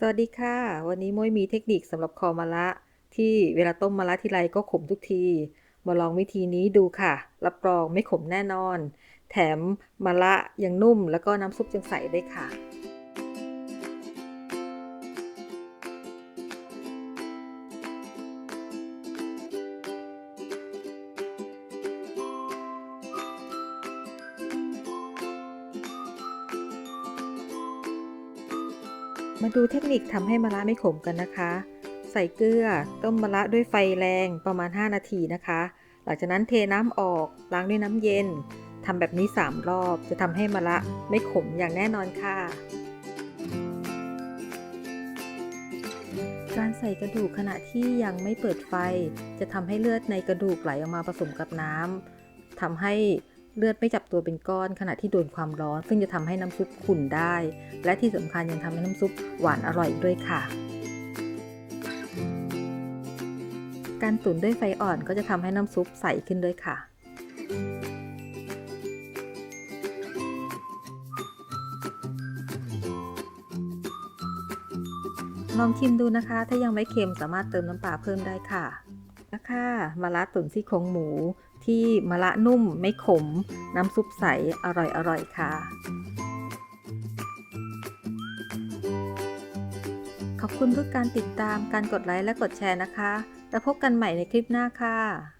สวัสดีค่ะ วันนี้ม้วยมีเทคนิคสำหรับคอมะละ ที่เวลาต้มมะละทีไรก็ขมทุกที มาลองวิธีนี้ดูค่ะ รับรองไม่ขมแน่นอน แถมมะละยังนุ่มแล้วก็น้ำซุปยังใสได้ค่ะ มาดูเทคนิคทำให้มะระไม่ขมกันนะคะ ใส่เกลือ ต้มมะระด้วยไฟแรงประมาณ 5 นาทีนะคะ หลังจากนั้นเทน้ำออกล้างด้วยน้ำเย็นทำแบบนี้ 3 รอบจะทำให้มะระไม่ขมอย่างแน่นอนค่ะ การใส่กระดูกขณะที่ยังไม่เปิดไฟ จะทำให้เลือดในกระดูกไหลออกมาผสมกับน้ำทำให้ เลือดไม่จับตัวเป็นก้อนขณะที่โดนความร้อน ซึ่งจะทำให้น้ำซุปขุ่นได้ และที่สำคัญยังทำให้น้ำซุปหวานอร่อยอีกด้วยค่ะ การตุ๋นด้วยไฟอ่อนก็จะทำให้น้ำซุปใสขึ้นด้วยค่ะลองชิมดูนะคะ ถ้ายังไม่เค็มสามารถเติมน้ำปลาเพิ่มได้ค่ะ นะคะมะระตุ๋นซี่โครงหมู ที่มะระนุ่มไม่ขม น้ำซุปใสอร่อยๆค่ะ ขอบคุณทุกการติดตามการกดไลค์และกดแชร์นะคะ แล้วพบกันใหม่ในคลิปหน้าค่ะ